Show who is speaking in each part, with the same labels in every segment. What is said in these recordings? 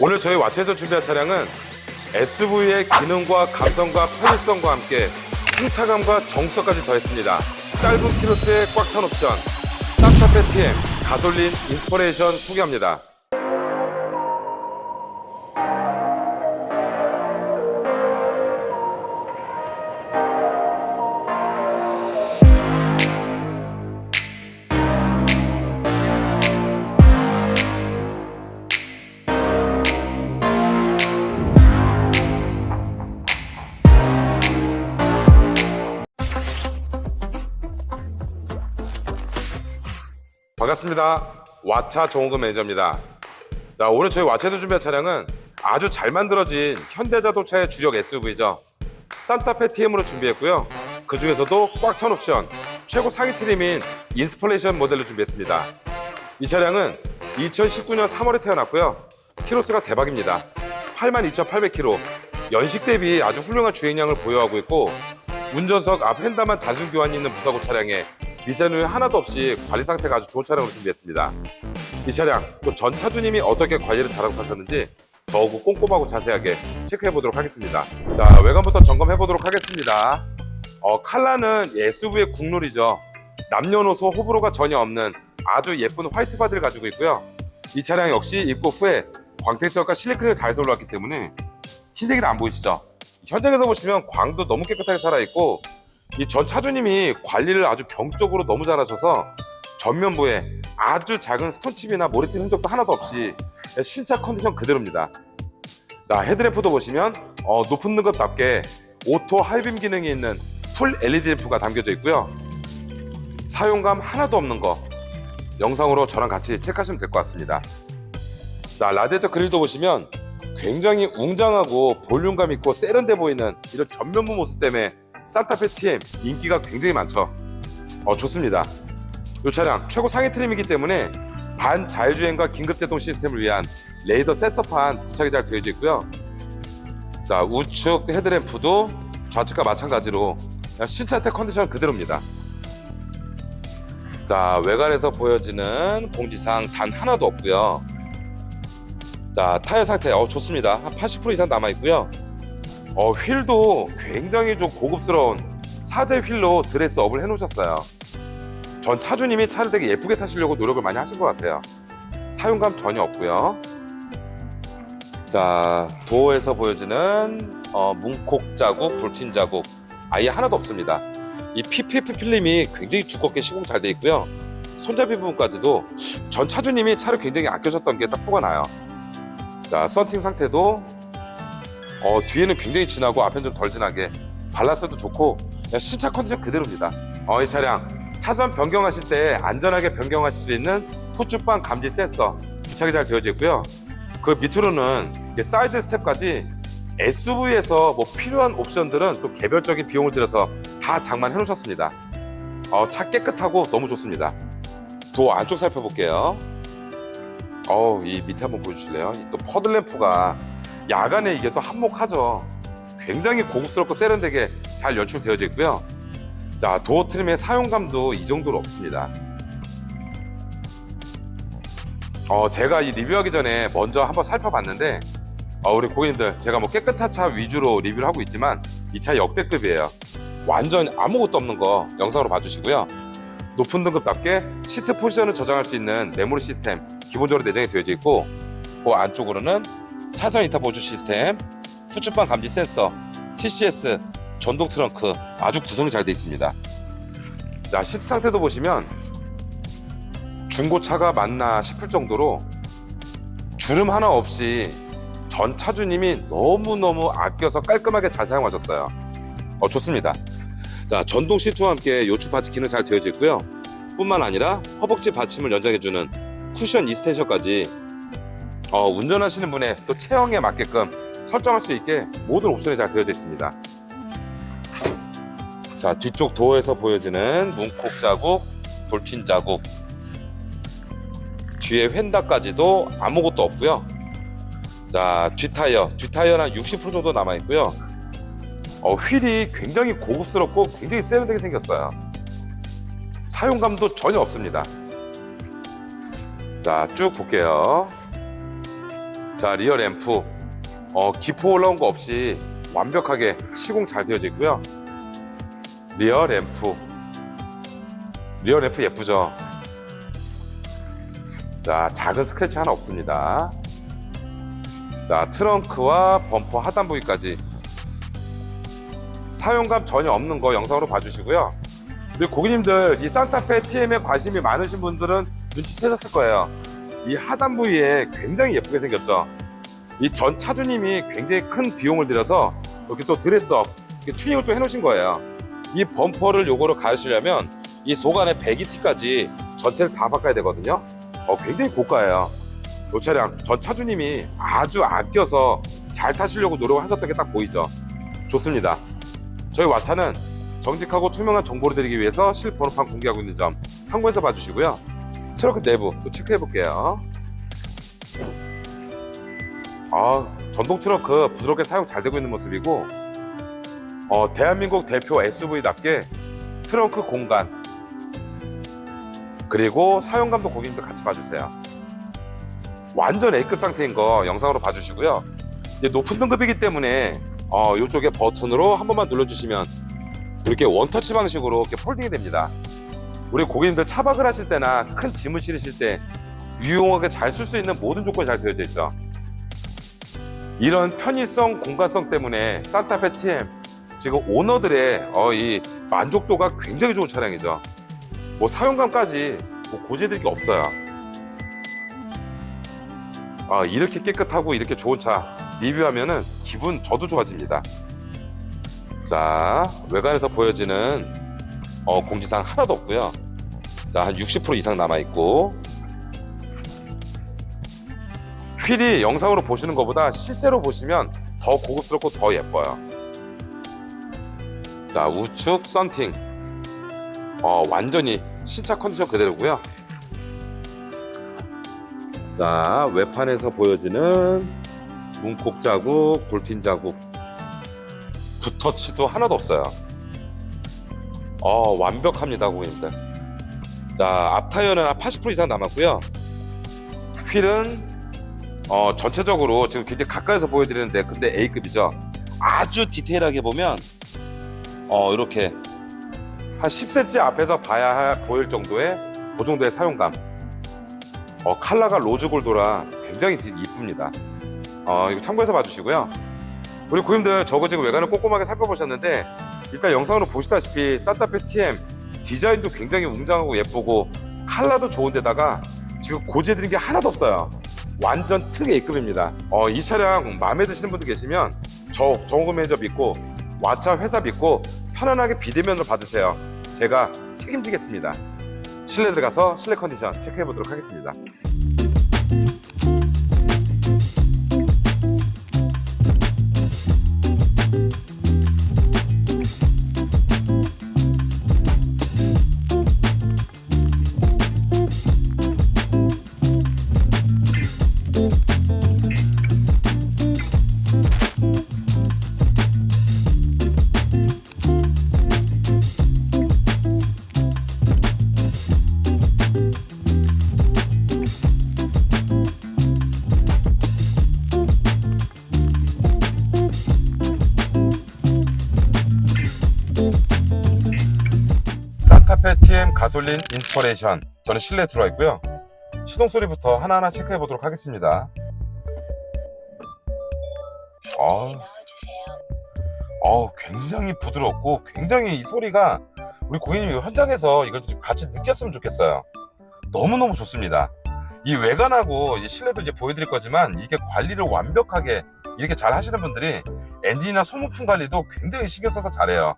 Speaker 1: 오늘 저희 와치에서 준비한 차량은 SUV의 기능과 감성과 편의성과 함께 승차감과 정수까지 더했습니다. 짧은 키로수에 꽉 찬 옵션 산타페 TM 가솔린 인스퍼레이션 소개합니다. 반갑습니다. 와차 정호금 매니저입니다. 자, 오늘 저희 와차에서 준비한 차량은 아주 잘 만들어진 현대자동차의 주력 SUV죠. 산타페 TM으로 준비했고요. 그 중에서도 꽉 찬 옵션, 최고 상위 트림인 인스펄레이션 모델로 준비했습니다. 이 차량은 2019년 3월에 태어났고요. 키로수가 대박입니다. 82,800km. 연식 대비 아주 훌륭한 주행량을 보유하고 있고 운전석 앞 핸다만 단순 교환이 있는 무사고 차량에 미세누이 하나도 없이 관리 상태가 아주 좋은 차량으로 준비했습니다. 이 차량 또 전 차주님이 어떻게 관리를 잘하고 타셨는지 저하고 꼼꼼하고 자세하게 체크해 보도록 하겠습니다. 자 외관부터 점검해 보도록 하겠습니다. 어, 칼라는 SUV의 국룰이죠. 남녀노소 호불호가 전혀 없는 아주 예쁜 화이트 바디를 가지고 있고요. 이 차량 역시 입고 후에 광택적과 실리콘을 달서 올라왔기 때문에 흰색이 안 보이시죠? 현장에서 보시면 광도 너무 깨끗하게 살아있고 이 전 차주님이 관리를 아주 병적으로 너무 잘하셔서 전면부에 아주 작은 스톤칩이나 모래팀 흔적도 하나도 없이 신차 컨디션 그대로입니다. 자 헤드램프도 보시면 어, 높은 등급답게 오토 하이빔 기능이 있는 풀 LED 램프가 담겨져 있고요. 사용감 하나도 없는 거 영상으로 저랑 같이 체크하시면 될 것 같습니다. 자 라디에이터 그릴도 보시면 굉장히 웅장하고 볼륨감 있고 세련돼 보이는 이런 전면부 모습 때문에 산타페 TM 인기가 굉장히 많죠. 어 좋습니다. 이 차량 최고 상위 트림이기 때문에 반 자율주행과 긴급제동 시스템을 위한 레이더 센서판 부착이 잘 되어져 있고요. 자 우측 헤드램프도 좌측과 마찬가지로 그냥 신차 태 컨디션 그대로입니다. 자 외관에서 보여지는 공지사항 단 하나도 없고요. 자 타이어 상태 어 좋습니다. 한 80% 이상 남아 있고요. 어 휠도 굉장히 좀 고급스러운 사제 휠로 드레스업을 해놓으셨어요. 전 차주님이 차를 되게 예쁘게 타시려고 노력을 많이 하신 것 같아요. 사용감 전혀 없고요. 자 도어에서 보여지는 어, 문콕 자국, 불틴 자국 아예 하나도 없습니다. 이 PPF 필름이 굉장히 두껍게 시공 잘 돼 있고요. 손잡이 부분까지도 전 차주님이 차를 굉장히 아껴셨던 게 딱 포가 나요. 자 썬팅 상태도 어, 뒤에는 굉장히 진하고 앞에는 좀 덜 진하게 밸런스도 좋고 신차 컨디션 그대로입니다. 어, 이 차량 차선 변경하실 때 안전하게 변경하실 수 있는 후추방 감지 센서 부착이 잘 되어져 있고요. 그 밑으로는 사이드 스텝까지 SUV에서 뭐 필요한 옵션들은 또 개별적인 비용을 들여서 다 장만해 놓으셨습니다. 어, 차 깨끗하고 너무 좋습니다. 도어 안쪽 살펴볼게요. 어우, 이 밑에 한번 보여주실래요? 이또 퍼들램프가 야간에 이게 또 한몫하죠. 굉장히 고급스럽고 세련되게 잘 연출되어져 있고요. 자, 도어 트림의 사용감도 이 정도로 없습니다. 어, 제가 이 리뷰하기 전에 먼저 한번 살펴봤는데, 어, 우리 고객님들, 제가 뭐 깨끗한 차 위주로 리뷰를 하고 있지만, 이 차 역대급이에요. 완전 아무것도 없는 거 영상으로 봐주시고요. 높은 등급답게 시트 포지션을 저장할 수 있는 메모리 시스템 기본적으로 내장이 되어져 있고, 그 안쪽으로는 차선 이타 보조 시스템, 후추방 감지 센서, TCS, 전동 트렁크 아주 구성이 잘 되어 있습니다. 자 시트 상태도 보시면 중고차가 맞나 싶을 정도로 주름 하나 없이 전 차주님이 너무너무 아껴서 깔끔하게 잘 사용하셨어요. 어, 좋습니다. 자, 전동 시트와 함께 요추 받치 기능 잘 되어져 있고요. 뿐만 아니라 허벅지 받침을 연장해주는 쿠션 이스텐션까지 어, 운전하시는 분의 또 체형에 맞게끔 설정할 수 있게 모든 옵션이 잘 되어져 있습니다. 자, 뒤쪽 도어에서 보여지는 문콕 자국, 돌핀 자국, 뒤에 휀다까지도 아무것도 없고요. 자, 뒷타이어, 뒷타이어는 한 60% 정도 남아 있고요. 어, 휠이 굉장히 고급스럽고 굉장히 세련되게 생겼어요. 사용감도 전혀 없습니다. 자, 쭉 볼게요. 자 리어 램프 어, 기포 올라온 거 없이 완벽하게 시공 잘 되어져 있고요. 리어 램프 리어 램프 예쁘죠? 자 작은 스크래치 하나 없습니다. 자 트렁크와 범퍼 하단 부위까지 사용감 전혀 없는 거 영상으로 봐주시고요. 그리고 고객님들 이 산타페 TM에 관심이 많으신 분들은 눈치채셨을 거예요. 이 하단 부 위에 굉장히 예쁘게 생겼죠. 이 전 차주님이 굉장히 큰 비용을 들여서 이렇게 또 드레스업, 이렇게 튜닝을 또 해놓으신 거예요. 이 범퍼를 요거로 가르시려면 이 속안에 배기티까지 전체를 다 바꿔야 되거든요. 어, 굉장히 고가예요. 이 차량 전 차주님이 아주 아껴서 잘 타시려고 노력하셨던 게 딱 보이죠. 좋습니다. 저희 와차는 정직하고 투명한 정보를 드리기 위해서 실번호판 공개하고 있는 점 참고해서 봐주시고요. 트렁크 내부 또 체크해 볼게요. 아, 전동 트렁크 부드럽게 사용 잘 되고 있는 모습이고, 어, 대한민국 대표 SUV답게 트렁크 공간, 그리고 사용감도 고객님들 같이 봐주세요. 완전 A급 상태인 거 영상으로 봐주시고요. 이제 높은 등급이기 때문에 어, 이쪽에 버튼으로 한 번만 눌러주시면 이렇게 원터치 방식으로 이렇게 폴딩이 됩니다. 우리 고객님들 차박을 하실 때나 큰 짐을 실으실 때 유용하게 잘 쓸 수 있는 모든 조건이 잘 되어져 있죠. 이런 편의성, 공간성 때문에 산타페 TM 지금 오너들의 어, 이 만족도가 굉장히 좋은 차량이죠. 뭐 사용감까지 뭐 고지해드릴 게 없어요. 아, 이렇게 깨끗하고 이렇게 좋은 차 리뷰하면은 기분 저도 좋아집니다. 자, 외관에서 보여지는 어, 공지사항 하나도 없고요. 자, 한 60% 이상 남아 있고 휠이 영상으로 보시는 것보다 실제로 보시면 더 고급스럽고 더 예뻐요. 자, 우측 썬팅. 어, 완전히 신차 컨디션 그대로고요. 자, 외판에서 보여지는 문콕 자국, 돌핀 자국, 붓터치도 하나도 없어요. 어, 완벽합니다, 고객님들. 자, 앞 타이어는 한 80% 이상 남았고요. 휠은 어, 전체적으로 지금 굉장히 가까이서 보여드리는데 근데 A급이죠. 아주 디테일하게 보면 어, 이렇게 한 10cm 앞에서 봐야 할- 보일 정도의 그 정도의 사용감. 어, 컬러가 로즈 골드라 굉장히 디- 이쁩니다. 어, 이거 참고해서 봐주시고요. 우리 고객님들 저거 지금 외관을 꼼꼼하게 살펴보셨는데 일단 영상으로 보시다시피 산타페 TM 디자인도 굉장히 웅장하고 예쁘고 컬러도 좋은데다가 지금 고지해드린 게 하나도 없어요. 완전 특 A급입니다. 어, 이 차량 마음에 드시는 분들 계시면 저 정호금 매니저 믿고 와차 회사 믿고 편안하게 비대면으로 받으세요. 제가 책임지겠습니다. 실내 들어가서 실내 컨디션 체크해 보도록 하겠습니다. 가솔린 인스퍼레이션 저는 실내에 들어와 있고요. 시동 소리부터 하나하나 체크해 보도록 하겠습니다. 어, 어, 굉장히 부드럽고 굉장히 이 소리가 우리 고객님이 현장에서 이걸 좀 같이 느꼈으면 좋겠어요. 너무너무 좋습니다. 이 외관하고 이 실내도 이제 보여드릴 거지만 이게 관리를 완벽하게 이렇게 잘 하시는 분들이 엔진이나 소모품 관리도 굉장히 신경 써서 잘해요.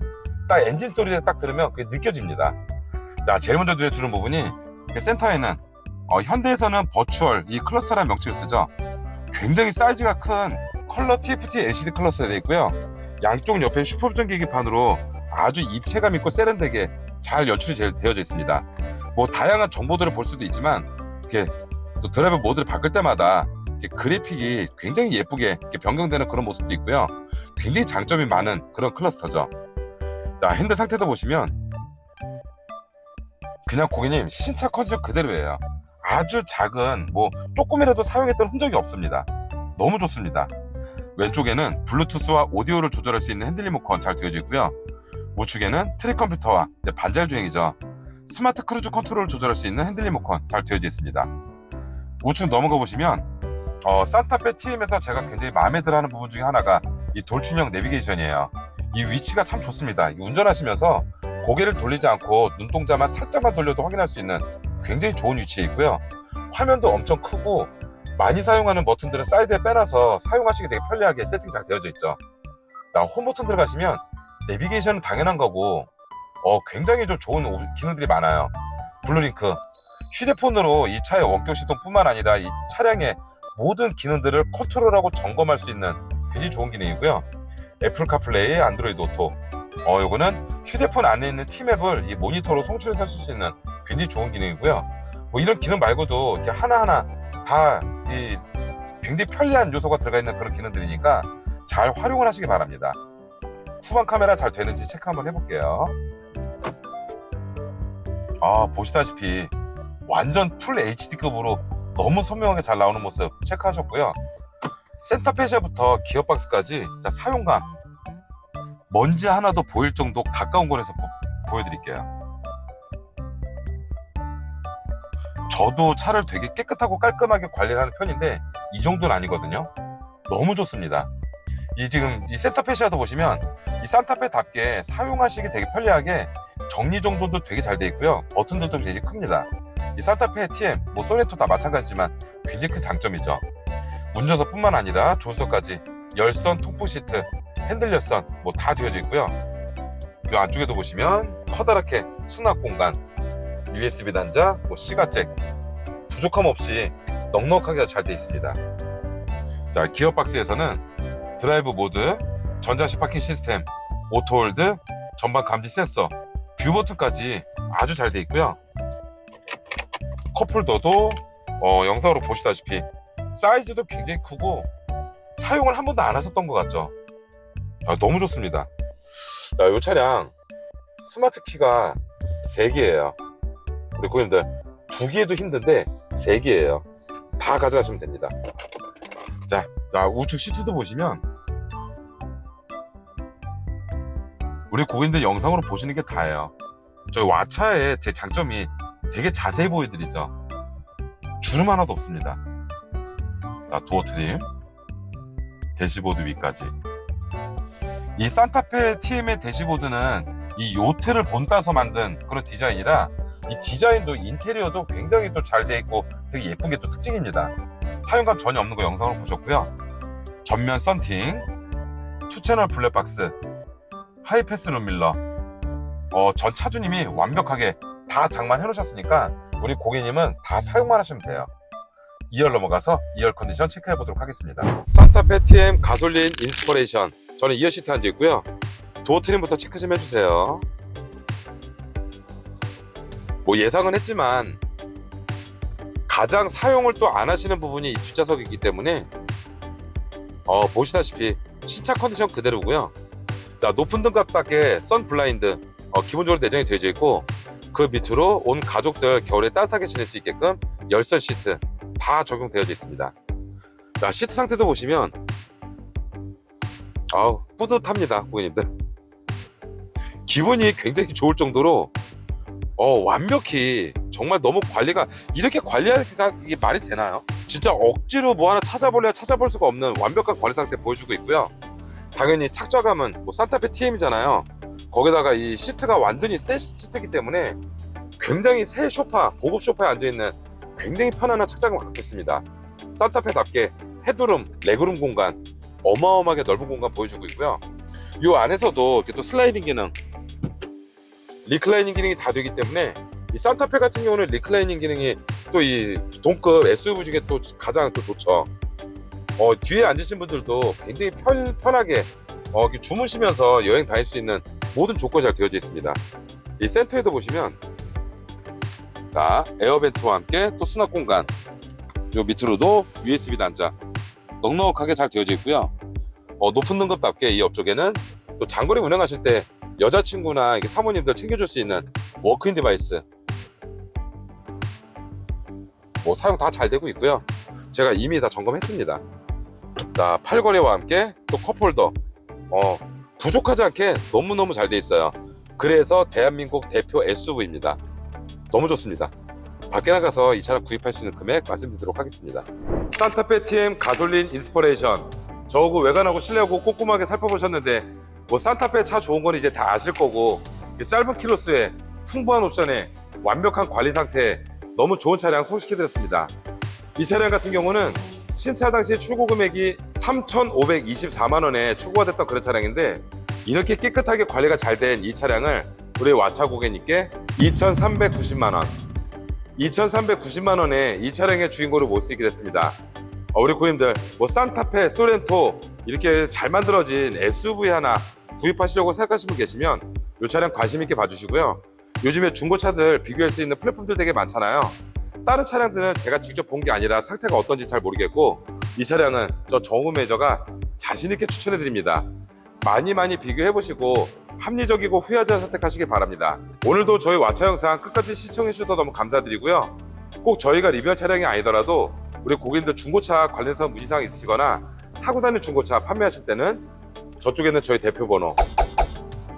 Speaker 1: 딱 엔진 소리를 딱 들으면 그게 느껴집니다. 자, 제일 먼저 들려주는 부분이 이 센터에는 어, 현대에서는 버추얼 이 클러스터라는 명칭을 쓰죠. 굉장히 사이즈가 큰 컬러 TFT LCD 클러스가 되어 있고요. 양쪽 옆에 슈퍼비전 계기판으로 아주 입체감 있고 세련되게 잘 연출이 제- 되어져 있습니다. 뭐 다양한 정보들을 볼 수도 있지만 이렇게 또 드라이브 모드를 바꿀 때마다 그래픽이 굉장히 예쁘게 변경되는 그런 모습도 있고요. 굉장히 장점이 많은 그런 클러스터죠. 자, 핸들 상태도 보시면 그냥 고객님 신차 컨디션 그대로예요. 아주 작은 뭐 조금이라도 사용했던 흔적이 없습니다. 너무 좋습니다. 왼쪽에는 블루투스와 오디오를 조절할 수 있는 핸들 리모컨 잘 되어져 있고요. 우측에는 트릭 컴퓨터와 이제 반잘 주행이죠. 스마트 크루즈 컨트롤을 조절할 수 있는 핸들 리모컨 잘 되어져 있습니다. 우측 넘어가 보시면 어, 산타페 TM에서 제가 굉장히 마음에 들어하는 부분 중에 하나가 이 돌출형 내비게이션이에요. 이 위치가 참 좋습니다. 이 운전하시면서 고개를 돌리지 않고 눈동자만 살짝만 돌려도 확인할 수 있는 굉장히 좋은 위치에 있고요. 화면도 엄청 크고 많이 사용하는 버튼들을 사이드에 빼놔서 사용하시기 되게 편리하게 세팅 잘 되어져 있죠. 자, 홈 버튼 들어가시면 내비게이션은 당연한 거고 어, 굉장히 좀 좋은 오- 기능들이 많아요. 블루링크 휴대폰으로 이 차의 원격 시동뿐만 아니라 이 차량의 모든 기능들을 컨트롤하고 점검할 수 있는 굉장히 좋은 기능이고요. 애플 카플레이, 안드로이드 오토. 어, 요거는 휴대폰 안에 있는 티맵을 이 모니터로 송출해서 쓸 수 있는 굉장히 좋은 기능이고요. 뭐 이런 기능 말고도 이렇게 하나하나 다 이 굉장히 편리한 요소가 들어가 있는 그런 기능들이니까 잘 활용을 하시기 바랍니다. 후방 카메라 잘 되는지 체크 한번 해볼게요. 아, 보시다시피 완전 풀 HD급으로 너무 선명하게 잘 나오는 모습 체크하셨고요. 센터페시아부터 기어 박스까지 자, 사용감 먼지 하나도 보일 정도 가까운 곳에서 보, 보여드릴게요. 저도 차를 되게 깨끗하고 깔끔하게 관리를 하는 편인데 이 정도는 아니거든요. 너무 좋습니다. 이 지금 이 센터페 시아도 보시면 이 산타페답게 사용하시기 되게 편리하게 정리 정돈도 되게 잘 돼 있고요. 버튼들도 굉장히 큽니다. 이 산타페 TM, 뭐 소네토 다 마찬가지지만 굉장히 큰 장점이죠. 운전석뿐만 아니라 조수석까지 열선, 통풍 시트, 핸들 열선 뭐 다 되어져 있고요. 이 안쪽에도 보시면 커다랗게 수납 공간, USB 단자, 뭐 시가잭 부족함 없이 넉넉하게 잘돼 있습니다. 자, 기어박스에서는 드라이브 모드, 전자식 파킹 시스템, 오토홀드, 전방 감지 센서, 뷰 버튼까지 아주 잘돼 있고요. 컵홀더도 어, 영상으로 보시다시피 사이즈도 굉장히 크고 사용을 한 번도 안 하셨던 것 같죠? 아, 너무 좋습니다. 자, 이 차량 스마트 키가 3개예요. 우리 고객님들 두 개도 힘든데 세 개예요. 다 가져가시면 됩니다. 자, 자, 우측 시트도 보시면 우리 고객님들 영상으로 보시는 게 다예요. 저희 와차의 제 장점이 되게 자세히 보여드리죠. 주름 하나도 없습니다. 자, 도어 트림, 대시보드 위까지. 이 산타페 TM의 대시보드는 이 요트를 본따서 만든 그런 디자인이라 이 디자인도 인테리어도 굉장히 또잘돼 있고 되게 예쁜 게 또 특징입니다. 사용감 전혀 없는 거 영상으로 보셨고요. 전면 썬팅, 투채널 블랙박스, 하이패스 룸밀러, 어, 전 차주님이 완벽하게 다 장만해 놓으셨으니까 우리 고객님은 다 사용만 하시면 돼요. 2열 넘어가서 2열 컨디션 체크해 보도록 하겠습니다. 산타페 TM 가솔린 인스퍼레이션. 저는 2열 시트 앉아 있고요. 도어 트림부터 체크 좀 해주세요. 뭐 예상은 했지만 가장 사용을 또 안 하시는 부분이 이 뒷좌석이기 때문에 어, 보시다시피 신차 컨디션 그대로고요. 자, 높은 등급밖에 선 블라인드 어, 기본적으로 내장이 되어져 있고 그 밑으로 온 가족들 겨울에 따뜻하게 지낼 수 있게끔 열선 시트 다 적용되어져 있습니다. 자, 시트 상태도 보시면 아우 뿌듯합니다, 고객님들. 기분이 굉장히 좋을 정도로 어, 완벽히 정말 너무 관리가 이렇게 관리하기가 이게 말이 되나요? 진짜 억지로 뭐 하나 찾아볼래야 찾아볼 수가 없는 완벽한 관리 상태 보여주고 있고요. 당연히 착좌감은 뭐 산타페 TM이잖아요. 거기다가 이 시트가 완전히 새 시트이기 때문에 굉장히 새 소파, 고급 소파에 앉아 있는 굉장히 편안한 착장감을 갖고 있습니다. 산타페답게 헤드룸, 레그룸 공간 어마어마하게 넓은 공간 보여주고 있고요. 이 안에서도 이렇게 또 슬라이딩 기능, 리클라이닝 기능이 다 되기 때문에 이 산타페 같은 경우는 리클라이닝 기능이 또 이 동급 SUV 중에 또 가장 또 좋죠. 어, 뒤에 앉으신 분들도 굉장히 편, 편하게 어, 주무시면서 여행 다닐 수 있는 모든 조건이 잘 되어져 있습니다. 이 센터에도 보시면 자, 에어벤트와 함께 또 수납 공간 요 밑으로도 USB 단자 넉넉하게 잘 되어져 있고요. 어, 높은 등급답게 이 옆쪽에는 또 장거리 운행하실 때 여자친구나 이렇게 사모님들 챙겨줄 수 있는 워크인 디바이스 뭐 사용 다 잘 되고 있고요. 제가 이미 다 점검했습니다. 자, 팔걸이와 함께 또 컵홀더. 어, 부족하지 않게 너무너무 잘 돼 있어요. 그래서 대한민국 대표 SUV입니다. 너무 좋습니다. 밖에 나가서 이 차량 구입할 수 있는 금액 말씀드리도록 하겠습니다. 산타페 TM 가솔린 인스퍼레이션. 저하고 외관하고 실내하고 꼼꼼하게 살펴보셨는데 뭐 산타페 차 좋은 건 이제 다 아실 거고 짧은 키로수에 풍부한 옵션에 완벽한 관리 상태 너무 좋은 차량 소개시켜드렸습니다. 이 차량 같은 경우는 신차 당시 출고 금액이 3,524만 원에 출고가 됐던 그런 차량인데 이렇게 깨끗하게 관리가 잘 된 이 차량을 우리 와차 고객님께 2,390만 원 2,390만 원에 이 차량의 주인공을 볼수 있게 됐습니다. 어, 우리 고객님들 뭐 산타페, 소렌토 이렇게 잘 만들어진 SUV 하나 구입하시려고 생각하시는 분 계시면 이 차량 관심 있게 봐주시고요. 요즘에 중고차들 비교할 수 있는 플랫폼들 되게 많잖아요. 다른 차량들은 제가 직접 본 게 아니라 상태가 어떤지 잘 모르겠고 이 차량은 저 정우 매저가 자신 있게 추천해 드립니다. 많이 많이 비교해 보시고 합리적이고 후회하지 않은 선택하시길 바랍니다. 오늘도 저희 와차 영상 끝까지 시청해 주셔서 너무 감사드리고요. 꼭 저희가 리뷰한 차량이 아니더라도 우리 고객님들 중고차 관련해서 문의사항 있으시거나 타고 다니는 중고차 판매하실 때는 저쪽에 있는 저희 대표 번호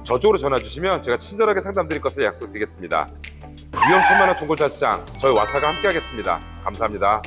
Speaker 1: 저쪽으로 전화 주시면 제가 친절하게 상담드릴 것을 약속드리겠습니다. 위험천만한 중고차 시장 저희 와차가 함께하겠습니다. 감사합니다.